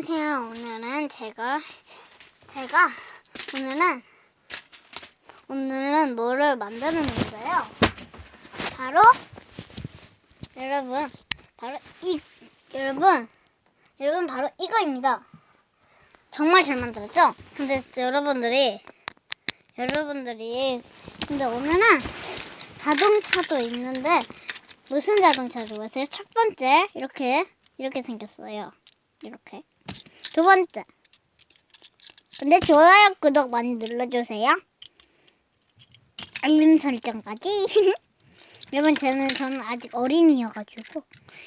안녕하세요. 오늘은 제가 제가 오늘은 오늘은 뭐를 만드는 건데요. 바로 여러분 바로 이 여러분 여러분 바로 이거입니다. 정말 잘 만들었죠? 근데 여러분들이 여러분들이 근데 오늘은 자동차도 있는데 무슨 자동차 좋아하세요? 첫 번째 이렇게 이렇게 생겼어요. 이렇게 두 번째. 근데 좋아요, 구독 많이 눌러주세요. 알림 설정까지. 여러분 저는 저는 아직 어린이여가지고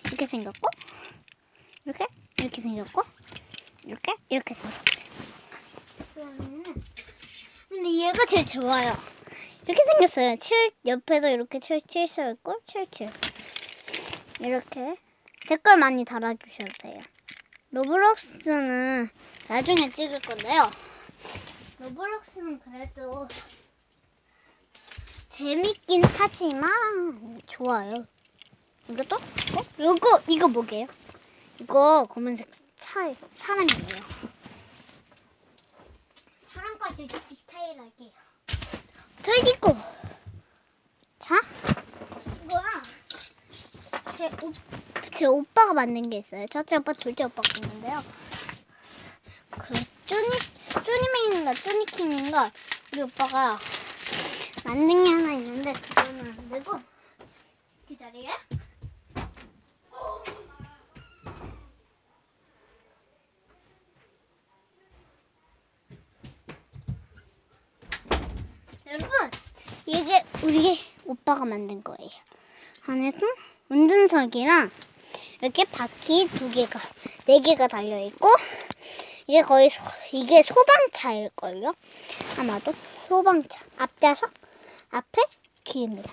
이렇게 생겼고 이렇게 이렇게 생겼고 이렇게 이렇게 생겼어요. 근데 얘가 제일 좋아요. 이렇게 생겼어요. 7 옆에도 이렇게 7 7 써 있고 77 이렇게 댓글 많이 달아주셔도 돼요. 로블록스는 나중에 찍을 건데요. 로블록스는 그래도 재밌긴 하지만 좋아요. 이것도? 어? 이거 이거 뭐게요? 이거 검은색 차 사람이에요. 사람까지 디테일하게. 저 이거. 자, 이거랑 제, 오, 제 오빠가 만든 게 있어요. 첫째 오빠, 둘째 오빠가 있는데요. 그 쪼니 쪼니맨인가 쪼니킹인가 우리 오빠가 만든 게 하나 있는데 그거는 안 되고 기다리게. 여러분 이게 우리 오빠가 만든 거예요. 안에서 운전석이랑 이렇게 바퀴 두 개가 네 개가 달려 있고 이게 거의 소- 이게 소방차일 걸요. 아마도 소방차 앞좌석 앞에 귀입니다.